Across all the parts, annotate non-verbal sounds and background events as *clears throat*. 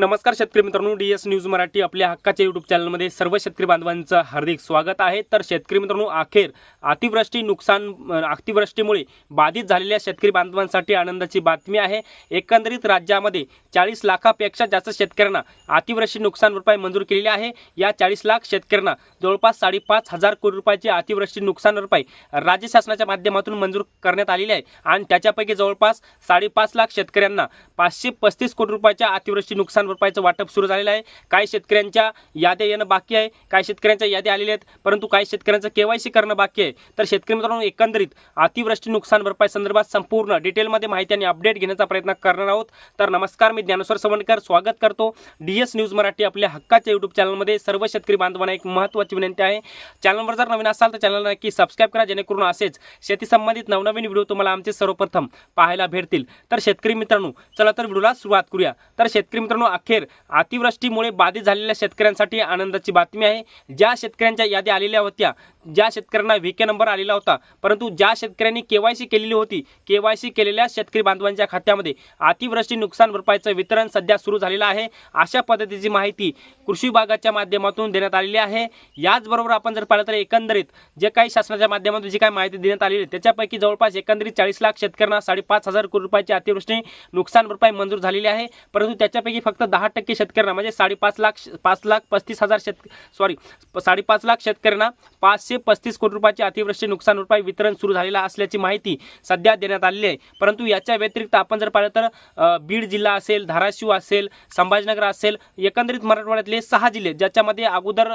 नमस्कार शेतकरी मित्रांनो डी एस न्यूज मराठी आपल्या हक्काच्या यूट्यूब चॅनलमध्ये सर्व शेतकरी बांधवांचं हार्दिक स्वागत आहे. तर शेतकरी मित्रांनो अखेर अतिवृष्टी नुकसान अतिवृष्टीमुळे बाधित झालेल्या शेतकरी बांधवांसाठी आनंदाची बातमी आहे. एकंदरीत राज्यामध्ये चाळीस लाखापेक्षा जास्त शेतकऱ्यांना अतिवृष्टी नुकसान भरपाई मंजूर केलेली आहे. या चाळीस लाख शेतकऱ्यांना जवळपास साडेपाच हजार कोटी रुपयाची अतिवृष्टी नुकसान भरपाई राज्य शासनाच्या माध्यमातून मंजूर करण्यात आलेली आहे. आणि त्याच्यापैकी जवळपास साडेपाच लाख शेतकऱ्यांना पाचशे पस्तीस कोटी रुपयाच्या अतिवृष्टी नुकसान भरपाईचं वाटप सुरू झालेलं आहे. काही शेतकऱ्यांच्या याद्या येणं बाकी आहे. काही शेतकऱ्यांच्या याद्या आलेल्या आहेत. परंतु काही शेतकऱ्यांचं केवायसी करणं बाकी आहे. तर शेतकरी मित्रांनो एकंदरीत अतिवृष्टी नुकसान भरपाई संदर्भात संपूर्ण डिटेलमध्ये माहिती आणि अपडेट घेण्याचा प्रयत्न करणार आहोत. तर नमस्कार मी ज्ञानेश्वर सवणकर स्वागत करतो. डी एस न्यूज मराठी आपल्या हक्काच्या यूट्यूब चॅनलमध्ये सर्व शेतकरी बांधवांना एक महत्त्वाची विनंती आहे. चॅनलवर जर नवीन असाल तर चॅनलला नक्की सबस्क्राईब करा जेणेकरून असेच शेती संबंधित नवनवीन व्हिडिओ तुम्हाला आमचे सर्वप्रथम पाहायला भेटतील. तर शेतकरी मित्रांनो चला तर व्हिडिओला सुरुवात करूया. तर शेतकरी मित्रांनो अखेर अतिवृष्टीमुळे बाधित झालेल्या शेतकऱ्यांसाठी आनंदाची बातमी आहे. ज्या शेतकऱ्यांच्या याद्या आलेल्या होत्या ज्या शेतकऱ्यांना व्हीके नंबर आलेला होता परंतु ज्या शेतकऱ्यांनी केवायसी केलेली होती केवायसी केलेल्या शेतकरी बांधवांच्या खात्यामध्ये अतिवृष्टी नुकसान भरपाईचं वितरण सध्या सुरू झालेलं आहे. अशा पद्धतीची माहिती कृषी विभागाच्या माध्यमातून देण्यात आलेली आहे. याचबरोबर आपण जर पाहिलं तर एकंदरीत जे काही शासनाच्या माध्यमातून जी काही माहिती देण्यात आलेली आहे त्याच्यापैकी जवळपास एकंदरीत चाळीस लाख शेतकऱ्यांना साडेपाच हजार कोटी रुपयाची अतिवृष्टी नुकसान भरपाई मंजूर झालेली आहे. परंतु त्याच्यापैकी फक्त फक्त दहा टक्के शेतकऱ्यांना म्हणजे साडेपाच लाख पाच लाख पस्तीस हजार शेत सॉरी साडेपाच लाख शेतकऱ्यांना पाचशे पस्तीस कोटी रुपयाची अतिवृष्टी नुकसान रुपये वितरण सुरू झालेलं असल्याची माहिती सध्या देण्यात आलेली आहे. परंतु याच्या व्यतिरिक्त आपण जर पाहिलं तर बीड जिल्हा असेल धाराशिव असेल संभाजीनगर असेल एकंदरीत मराठवाड्यातले सहा जिल्हे ज्याच्यामध्ये अगोदर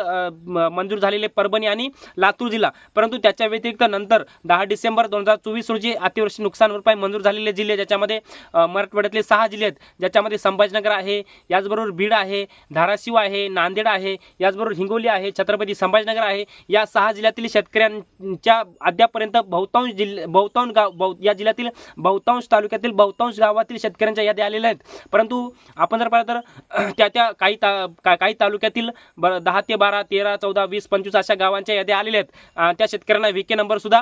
म- मंजूर झालेले परभणी आणि लातूर जिल्हा. परंतु त्याच्या व्यतिरिक्त नंतर दहा डिसेंबर दोन हजार चोवीस रोजी अतिवृष्टी नुकसान भरपाई मंजूर झालेले जिल्हे ज्याच्यामध्ये मराठवाड्यातले सहा जिल्हे आहेत ज्याच्यामध्ये संभाजीनगर आहे याचबरोबर बीड आहे धाराशिव आहे नांदेड आहे याचबरोबर हिंगोली आहे छत्रपती संभाजीनगर आहे. या सहा जिल्ह्यातील शेतकऱ्यांच्या अद्यापर्यंत बहुतांश जिल्ह बहुतांश गाव बहु या जिल्ह्यातील बहुतांश तालुक्यातील बहुतांश गावातील शेतकऱ्यांच्या याद्या आलेल्या आहेत. परंतु आपण जर पाहिलं तर *clears throat* त्या त्या काही ता का- काही तालुक्यातील ब दहा ते बारा तेरा चौदा वीस पंचवीस अशा गावांच्या याद्या आलेल्या आहेत. त्या शेतकऱ्यांना विके के नंबरसुद्धा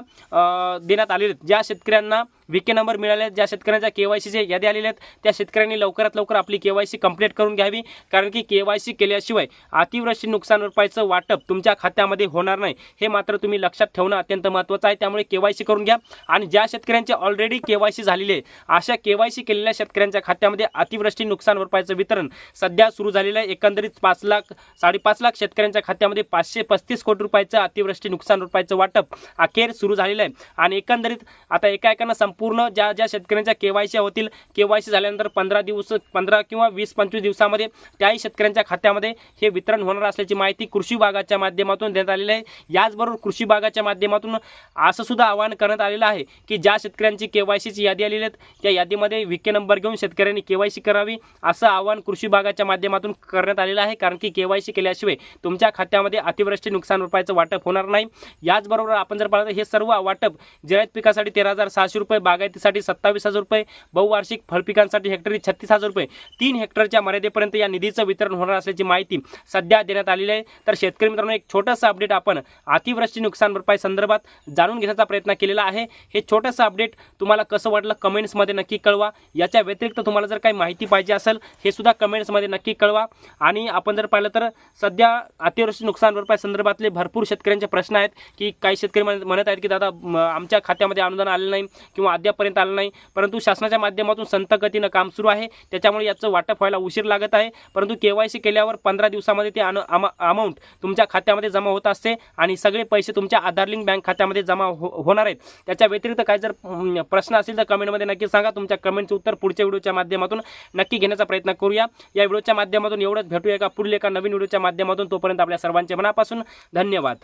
देण्यात आलेले आहेत. ज्या शेतकऱ्यांना विके नंबर मिळाले आहेत, ज्या शेतकऱ्यांच्या केवायसीचे यादी आलेल्या आहेत त्या शेतकऱ्यांनी लवकरात लवकर आपली केवायसी कंप्लीट करून घ्यावी कारण की केवायसी केल्याशिवाय अतिवृष्टी नुकसान भरपाईचं वाटप तुमच्या खात्यामध्ये होणार नाही. हे मात्र तुम्ही लक्षात ठेवणं अत्यंत महत्त्वाचं आहे. त्यामुळे केवायसी करून घ्या. आणि ज्या शेतकऱ्यांचे ऑलरेडी केवायसी सी आहे अशा केवायसी केलेल्या शेतकऱ्यांच्या खात्यामध्ये अतिवृष्टी नुकसान भरपाईचं वितरण सध्या सुरू झालेलं आहे. एकंदरीत पाच लाख साडेपाच लाख शेतकऱ्यांच्या खात्यामध्ये पाचशे पस्तीस कोटी रुपयाचं अतिवृष्टी नुकसान भरपाईचं वाटप अखेर सुरू झालेलं आहे. आणि एकंदरीत आता एका एकानं संपूर्ण ज्या ज्या शेतकऱ्यांच्या केवायसी होतील केवायसी झाल्यानंतर पंधरा दिवस पंधरा किंवा वीस पंचवीस दिवसामध्ये त्याही शेतकऱ्यांच्या खात्यामध्ये हे वितरण होणार असल्याची माहिती कृषी विभागाच्या माध्यमातून देण्यात आलेली आहे. याचबरोबर कृषी विभागाच्या माध्यमातून असं सुद्धा आवाहन करण्यात आलेलं आहे की ज्या शेतकऱ्यांची केवायसीची यादी आलेली आहेत त्या यादीमध्ये विके नंबर घेऊन शेतकऱ्यांनी केवायसी करावी असं आवाहन कृषी विभागाच्या माध्यमातून करण्यात आलेलं आहे. कारण की केवायसी केल्याशिवाय तुमच्या खात्यामध्ये अतिवृष्टी नुकसान भरपाईचं वाटप होणार नाही. याचबरोबर आपण जर पाहिलं तर हे सर्व वाटप जिरायत पिकासाठी तेरा हजार सहाशे रुपये बागायतीसाठी सत्तावीस हजार रुपये बहुवार्षिक फळपिकांसाठी हेक्टरी छत्तीस हजार रुपये तीन हेक्टरच्या मर्यादेपर्यंत या निधीचं वितरण होणार असल्याची माहिती सध्या देण्यात आलेली आहे. तर शेतकरी मित्रांनो एक छोटंसं अपडेट आपण अतिवृष्टी नुकसान भरपाई संदर्भात जाणून घेण्याचा प्रयत्न केलेला आहे. हे छोटंसं अपडेट तुम्हाला कसं वाटलं कमेंट्समध्ये नक्की कळवा. याच्या व्यतिरिक्त तुम्हाला जर काही माहिती पाहिजे असेल हे सुद्धा कमेंट्समध्ये नक्की कळवा. आणि आपण जर पाहिलं तर सध्या अतिवृष्टी नुकसान भरपाई संदर्भातले भरपूर शेतकऱ्यांचे प्रश्न आहेत की काही शेतकरी म्हणत आहेत की दादा म, आमच्या खात्यामध्ये अनुदान आलं नाही किंवा अद्यापर्यंत आलं नाही. परंतु शासनाच्या माध्यमातून संतगतीनं काम सुरू आहे. त्याच्यामुळे याचं वाटप व्हायला उशीर उशीर लागत आहे. परंतु के वाय सी केल्यावर पंधरा दिवसामध्ये ते अमाऊंट तुमच्या खात्यामध्ये जमा होत असते आणि सगळे पैसे तुमच्या आधार लिंक बँक खात्यामध्ये जमा हो होणार आहेत. त्याच्या व्यतिरिक्त काही जर प्रश्न असेल तर कमेंटमध्ये नक्की सांगा. तुमच्या कमेंटचं उत्तर पुढच्या व्हिडिओच्या माध्यमातून नक्की घेण्याचा प्रयत्न करूया. या व्हिडिओच्या माध्यमातून एवढंच. भेटूया का पुढील एका नवीन व्हिडिओच्या माध्यमातून. तोपर्यंत आपल्या सर्वांचे मनापासून धन्यवाद.